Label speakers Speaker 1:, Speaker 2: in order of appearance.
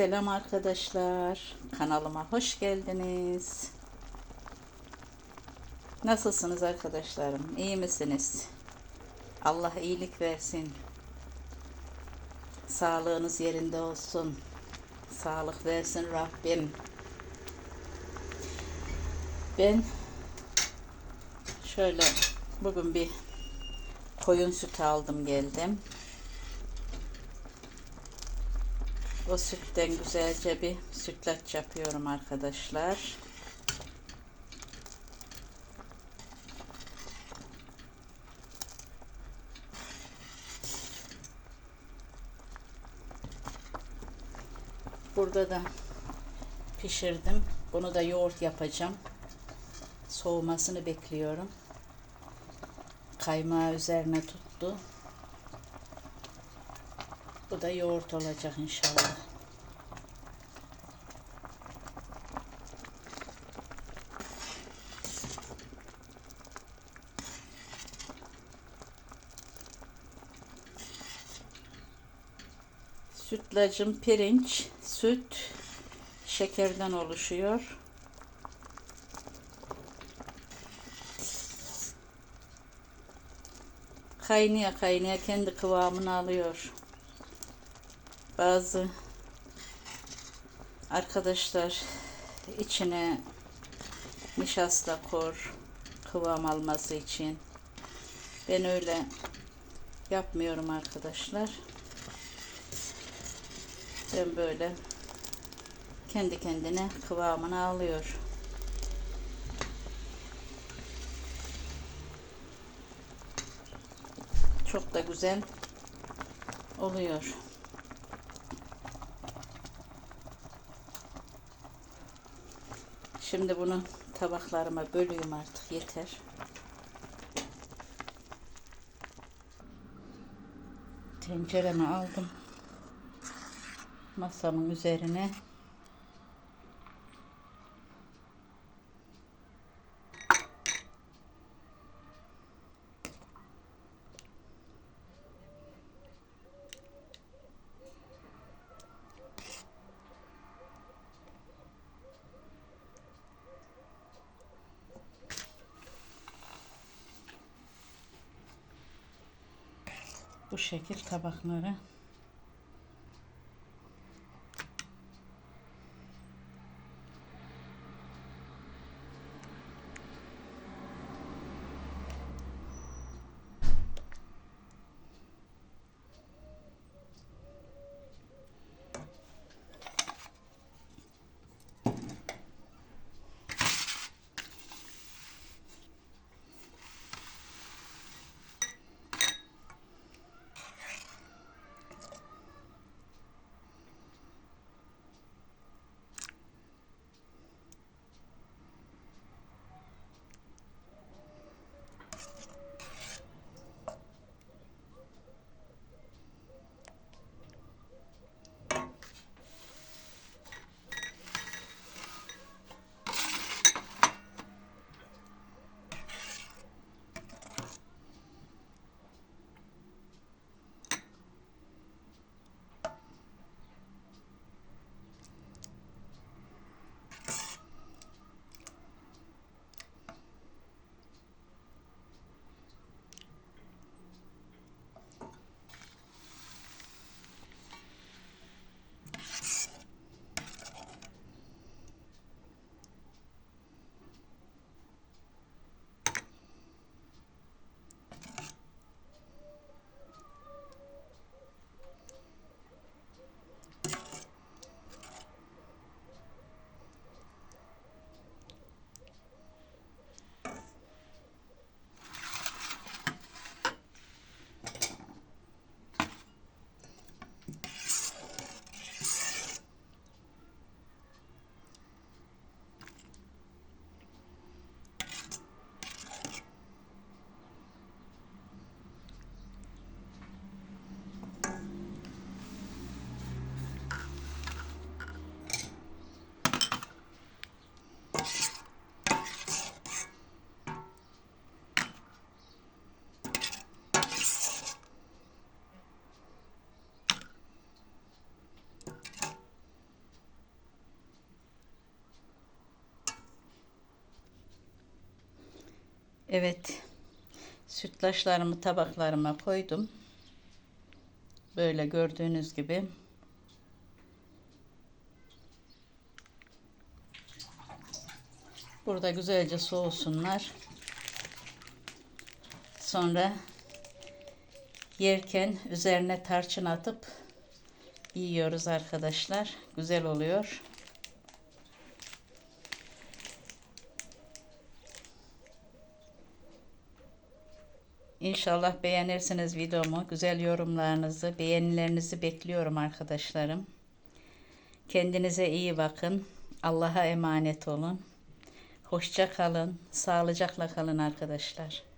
Speaker 1: Selam arkadaşlar. Kanalıma hoş geldiniz. Nasılsınız arkadaşlarım? İyi misiniz? Allah iyilik versin. Sağlığınız yerinde olsun. Sağlık versin Rabbim. Ben şöyle bugün bir koyun sütü aldım geldim. O sütten güzelce bir sütlaç yapıyorum arkadaşlar. Burada da pişirdim. Bunu da yoğurt yapacağım. Soğumasını bekliyorum. Kaymağı üzerine tuttu. Bu da yoğurt olacak inşallah. Sütlacım pirinç, süt, şekerden oluşuyor. Kaynaya kaynaya kendi kıvamını alıyor. Bazı arkadaşlar içine nişasta kor kıvam alması için. Ben öyle yapmıyorum arkadaşlar. Ben böyle kendi kendine kıvamını alıyor. Çok da güzel oluyor. Şimdi bunu tabaklarıma bölüyorum artık yeter. Tenceremi aldım. Masamın üzerine bu şekil tabakları Evet. Sütlaçlarımı tabaklarıma koydum. Böyle gördüğünüz gibi. Burada güzelce soğusunlar. Sonra yerken üzerine tarçın atıp yiyoruz arkadaşlar. Güzel oluyor. İnşallah beğenirsiniz videomu. Güzel yorumlarınızı, beğenilerinizi bekliyorum arkadaşlarım. Kendinize iyi bakın. Allah'a emanet olun. Hoşça kalın. Sağlıcakla kalın arkadaşlar.